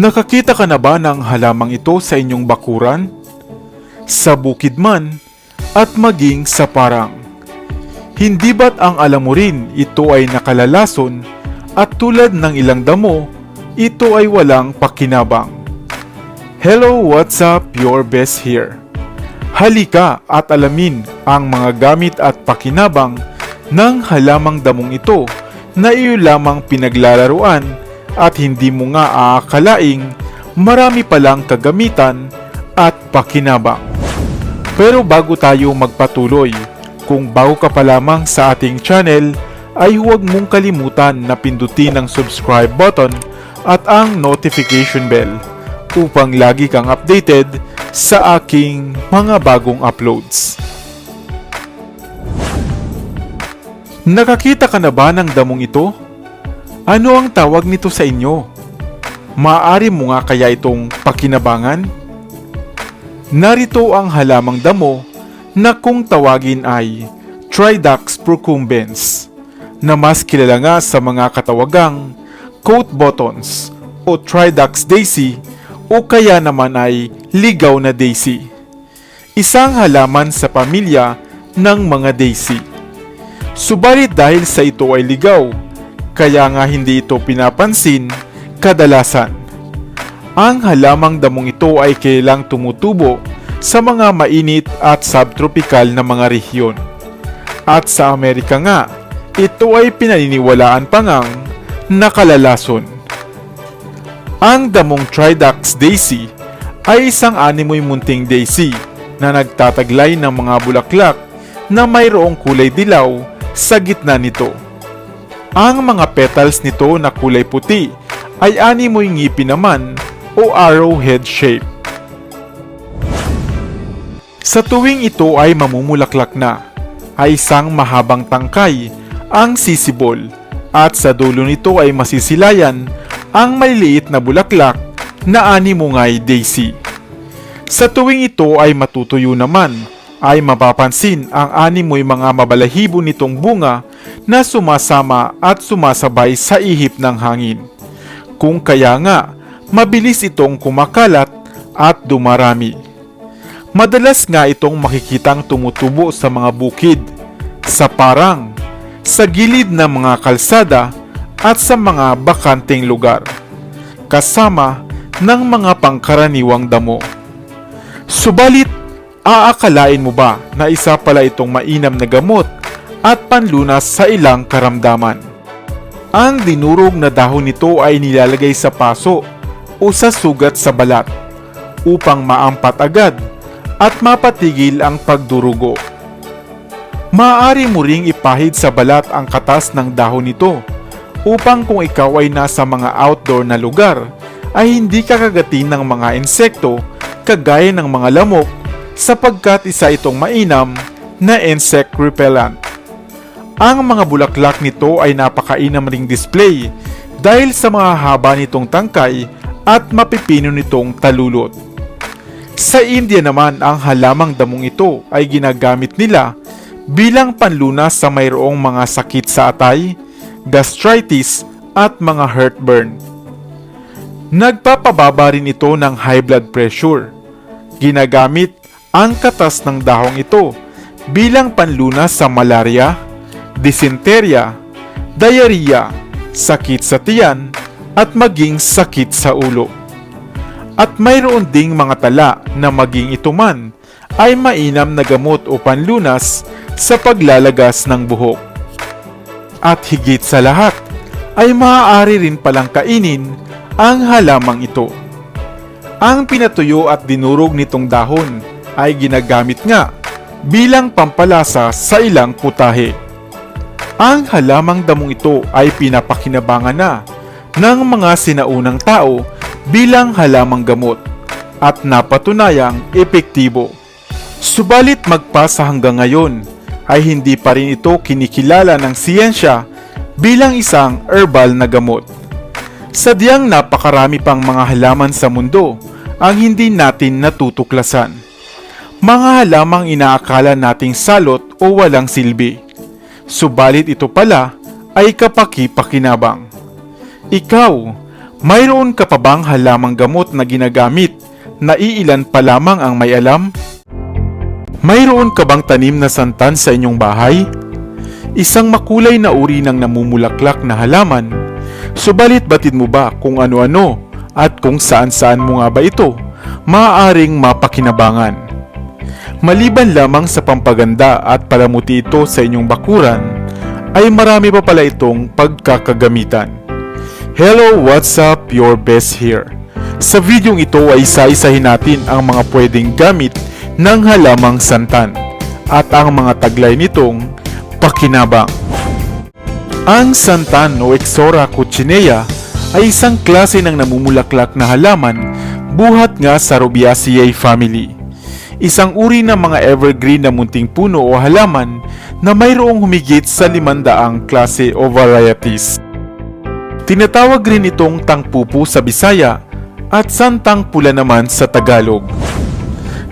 Nakakita ka na ba ng halamang ito sa inyong bakuran? Sa bukid man at maging sa parang. Hindi ba't ang alam mo rin ito ay nakalalason at tulad ng ilang damo, ito ay walang pakinabang. Hello, what's up? Your best here. Halika at alamin ang mga gamit at pakinabang ng halamang damong ito na iyo lamang pinaglalaruan at hindi mo nga aakalaing marami palang kagamitan at pakinabang. Pero bago tayo magpatuloy, kung bago ka pa lamang sa ating channel, ay huwag mong kalimutan na pindutin ang subscribe button at ang notification bell upang lagi kang updated sa aking mga bagong uploads. Nakakita ka na ba ng damong ito? Ano ang tawag nito sa inyo? Maaari mo nga kaya itong pakinabangan? Narito ang halamang damo na kung tawagin ay Tridax procumbens na mas kilala nga sa mga katawagang coat buttons o Tridax daisy o kaya naman ay ligaw na daisy. Isang halaman sa pamilya ng mga daisy. Subalit dahil sa ito ay ligaw, kaya nga hindi ito pinapansin kadalasan. Ang halamang damong ito ay kilalang tumutubo sa mga mainit at subtropical na mga rehiyon. At sa Amerika nga, ito ay pinaniniwalaan pa ngang nakalalason. Ang damong Tridax daisy ay isang animoy munting daisy na nagtataglay ng mga bulaklak na mayroong kulay dilaw sa gitna nito. Ang mga petals nito na kulay puti ay animoy ngipin naman o arrowhead shape. Sa tuwing ito ay mamumulaklak na, ay isang mahabang tangkay ang sisibol at sa dulo nito ay masisilayan ang maliliit na bulaklak na animungay daisy. Sa tuwing ito ay matutuyo naman, ay mapapansin ang animoy mga mabalahibo nitong bunga na sumasama at sumasabay sa ihip ng hangin. Kung kaya nga, mabilis itong kumakalat at dumarami. Madalas nga itong makikitang tumutubo sa mga bukid, sa parang, sa gilid ng mga kalsada at sa mga bakanteng lugar, kasama ng mga pangkaraniwang damo. Subalit, aakalain mo ba na isa pala itong mainam na gamot at panlunas sa ilang karamdaman? Ang dinurog na dahon nito ay nilalagay sa paso o sa sugat sa balat upang maampat agad at mapatigil ang pagdurugo. Maaari mo ring ipahid sa balat ang katas ng dahon nito upang kung ikaw ay nasa mga outdoor na lugar ay hindi kakagatin ng mga insekto kagaya ng mga lamok sapagkat isa itong mainam na insect repellent. Ang mga bulaklak nito ay napakainam ring display dahil sa mga haba nitong tangkay at mapipino nitong talulot. Sa India naman ang halamang damong ito ay ginagamit nila bilang panlunas sa mayroong mga sakit sa atay, gastritis at mga heartburn. Nagpapababa rin ito ng high blood pressure. Ginagamit ang katas ng dahong ito bilang panlunas sa malaria, dysenteria, diarrhea, sakit sa tiyan, at maging sakit sa ulo. At mayroon ding mga tala na maging ito man ay mainam na gamot o panlunas sa paglalagas ng buhok. At higit sa lahat, ay maaari rin palang kainin ang halamang ito. Ang pinatuyo at dinurog nitong dahon ay ginagamit nga bilang pampalasa sa ilang putahe. Ang halamang damong ito ay pinapakinabangan na ng mga sinaunang tao bilang halamang gamot at napatunayang epektibo. Subalit magpasa hanggang ngayon ay hindi pa rin ito kinikilala ng siyensya bilang isang herbal na gamot. Sadyang napakarami pang mga halaman sa mundo ang hindi natin natutuklasan. Mga halamang inaakala nating salot o walang silbi. Subalit ito pala ay kapaki-pakinabang. Ikaw, Mayroon ka pa bang halamang gamot na ginagamit na iilan pa lamang ang may alam? Mayroon ka bang tanim na santan sa inyong bahay? Isang makulay na uri ng namumulaklak na halaman. Subalit batid mo ba kung ano-ano at kung saan-saan mo nga ba ito maaaring mapakinabangan? Maliban lamang sa pampaganda at palamuti ito sa inyong bakuran, ay marami pa pala itong pagkakagamitan. Hello, what's up? Your best here. Sa videong ito ay isa-isahin natin ang mga pwedeng gamit ng halamang santan at ang mga taglay nitong pakinabang. Ang santan o Exora coccinea ay isang klase ng namumulaklak na halaman buhat nga sa Rubiaceae family. Isang uri ng mga evergreen na munting puno o halaman na mayroong humigit sa limandaang klase o varieties. Tinatawag rin itong tangpupo sa Bisaya at santang pula naman sa Tagalog.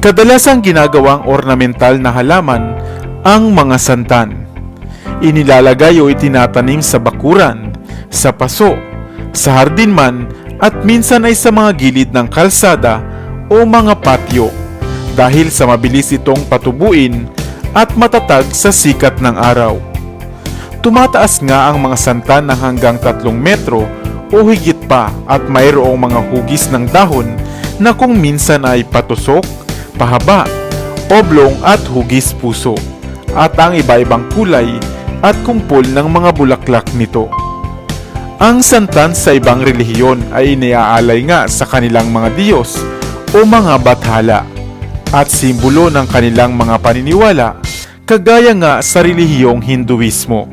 Kadalasang ginagawang ornamental na halaman ang mga santan. Inilalagay o itinatanim sa bakuran, sa paso, sa hardin man at minsan ay sa mga gilid ng kalsada o mga patio dahil sa mabilis itong patubuin at matatag sa sikat ng araw. Tumataas nga ang mga santan ng hanggang 3 metro o higit pa at mayroong mga hugis ng dahon na kung minsan ay patusok, pahaba, oblong at hugis puso at ang iba-ibang kulay at kumpol ng mga bulaklak nito. Ang santan sa ibang relihiyon ay iniaalay nga sa kanilang mga diyos o mga bathala at simbolo ng kanilang mga paniniwala kagaya nga sa relihiyong Hinduismo.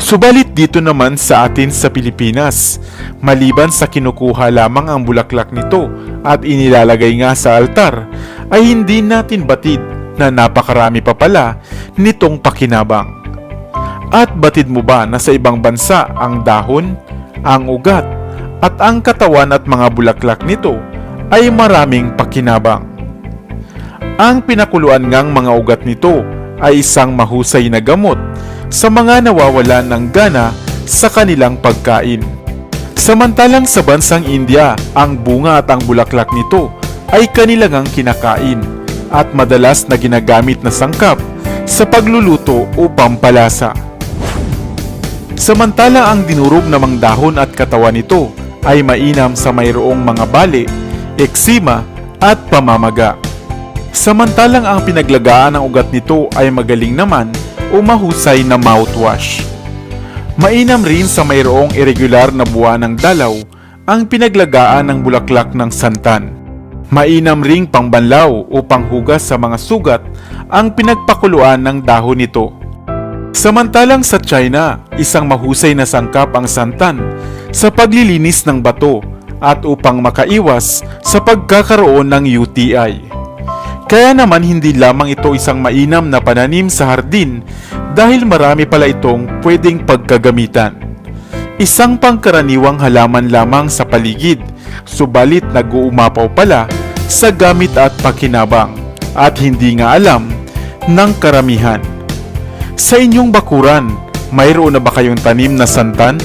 Subalit dito naman sa atin sa Pilipinas, maliban sa kinukuha lamang ang bulaklak nito at inilalagay nga sa altar, ay hindi natin batid na napakarami pa pala nitong pakinabang. At batid mo ba na sa ibang bansa ang dahon, ang ugat, at ang katawan at mga bulaklak nito ay maraming pakinabang. Ang pinakuluan ngang mga ugat nito ay isang mahusay na gamot sa mga nawawalan ng gana sa kanilang pagkain. Samantalang sa bansang India, ang bunga at ang bulaklak nito ay kanilang kinakain at madalas na ginagamit na sangkap sa pagluluto o pampalasa. Samantala ang dinurog namang dahon at katawan nito ay mainam sa mayroong mga bali, eksima at pamamaga. Samantalang ang pinaglagaan ng ugat nito ay magaling naman o mahusay na mouthwash. Mainam rin sa mayroong irregular na buwan ng dalaw ang pinaglagaan ng bulaklak ng santan. Mainam ring pangbanlaw o panghugas sa mga sugat ang pinagpakuluan ng dahon nito. Samantalang sa China, isang mahusay na sangkap ang santan sa paglilinis ng bato at upang makaiwas sa pagkakaroon ng UTI. Kaya naman hindi lamang ito isang mainam na pananim sa hardin dahil marami pala itong pwedeng pagkagamitan. Isang pangkaraniwang halaman lamang sa paligid, subalit nag-uumapaw pala sa gamit at pakinabang at hindi nga alam ng karamihan. Sa inyong bakuran, mayroon na ba kayong tanim na santan?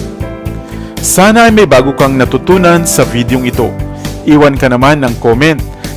Sana ay may bago kang natutunan sa videong ito. Iwan ka naman ng comment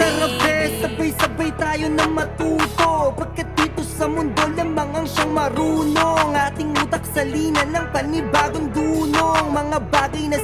Tara be, sabay-sabay tayo na matuto. Pagkat dito sa mundo lamang ang siyang marunong? Ating utak sa lina ng panibagong dunong. Mga bagay na